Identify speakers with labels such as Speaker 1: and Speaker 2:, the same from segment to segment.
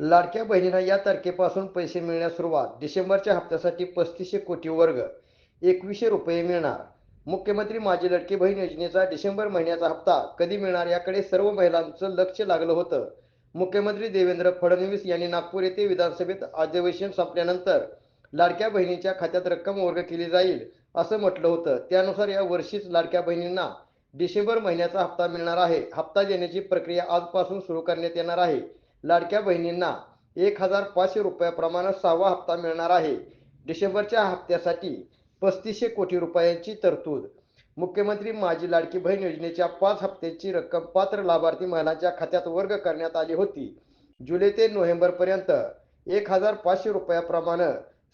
Speaker 1: लाडक्या बहिणींना या तारखेपासून पैसे मिळण्यास सुरुवात. डिसेंबरच्या हप्त्यासाठी पस्तीसशे कोटी वर्ग. एकवीसशे रुपये मिळणार. मुख्यमंत्री माझी लडकी बहीण योजनेचा डिसेंबर महिन्याचा हप्ता कधी मिळणार याकडे सर्व महिलांचं लक्ष लागलं होतं. मुख्यमंत्री देवेंद्र फडणवीस यांनी नागपूर येथे विधानसभेत अधिवेशन संपल्यानंतर लाडक्या बहिणीच्या खात्यात रक्कम वर्ग केली जाईल असं म्हटलं होतं. त्यानुसार या वर्षीच लाडक्या बहिणींना डिसेंबर महिन्याचा हप्ता मिळणार आहे. हप्ता देण्याची प्रक्रिया आजपासून सुरू करण्यात येणार आहे. लाडक्या बहिणींना एक हजार पाचशे रुपयाप्रमाणे सहावा हप्ता मिळणार आहे. डिसेंबरच्या हप्त्यासाठी पस्तीसशे कोटी रुपयांची तरतूद. मुख्यमंत्री माझी लाडकी बहीण योजनेच्या पाच हप्त्याची रक्कम पात्र लाभार्थी महिलांच्या खात्यात वर्ग करण्यात आली होती. जुलै ते नोव्हेंबरपर्यंत एक हजार पाचशे रुपयाप्रमाणे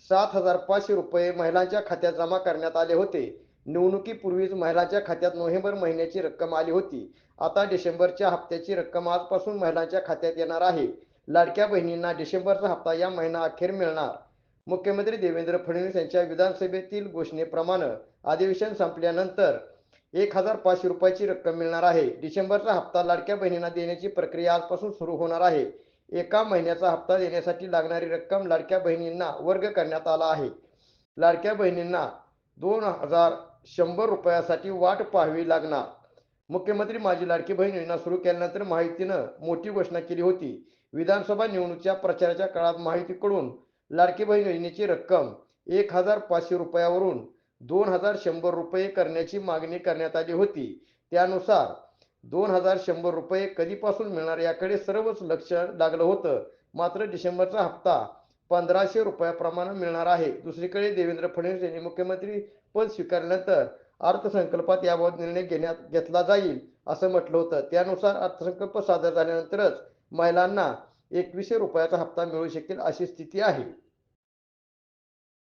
Speaker 1: सात हजार पाचशे रुपये महिलांच्या खात्यात जमा करण्यात आले होते. निवडणुकीपूर्वीच महिलांच्या खात्यात नोव्हेंबर महिन्याची रक्कम आली होती. आता डिसेंबरच्या हप्त्याची रक्कम आजपासून महिलांच्या खात्यात येणार आहे. लाडक्या बहिणींना डिसेंबरचा हप्ता या महिना अखेर मिळणार. मुख्यमंत्री देवेंद्र फडणवीस यांच्या विधानसभेतील घोषणेप्रमाणे अधिवेशन संपल्यानंतर एक हजार पाचशे रुपयाची रक्कम मिळणार आहे. डिसेंबरचा हप्ता लाडक्या बहिणींना देण्याची प्रक्रिया आजपासून सुरू होणार आहे. एका महिन्याचा हप्ता देण्यासाठी लागणारी रक्कम लाडक्या बहिणींना वर्ग करण्यात आला आहे. लाडक्या बहिणींना दोन हजार शंभर रुपयासाठी वाट पाहावी लागणार. मुख्यमंत्री माझी लाडकी बहीण योजना सुरू केल्यानंतर माहितीनं मोठी घोषणा केली होती. विधानसभा निवडणुकीच्या प्रचाराच्या काळात माहितीकडून लाडकी बहीण योजनेची रक्कम एक हजार पाचशे रुपयावरून दोन हजार शंभर रुपये करण्याची मागणी करण्यात आली होती. त्यानुसार दोन हजार शंभर रुपये कधीपासून मिळणार याकडे सर्वच लक्ष लागलं होतं. मात्र डिसेंबरचा हप्ता पंधराशे रुपयाप्रमाणे मिळणार आहे. दुसरीकडे देवेंद्र फडणवीस यांनी मुख्यमंत्री पद स्वीकारल्यानंतर अर्थसंकल्पात याबाबत निर्णय घेण्यात घेतला जाईल असं म्हटलं होतं. त्यानुसार अर्थसंकल्प सादर झाल्यानंतरच महिलांना एकवीसशे रुपयाचा हप्ता मिळू शकेल अशी स्थिती आहे.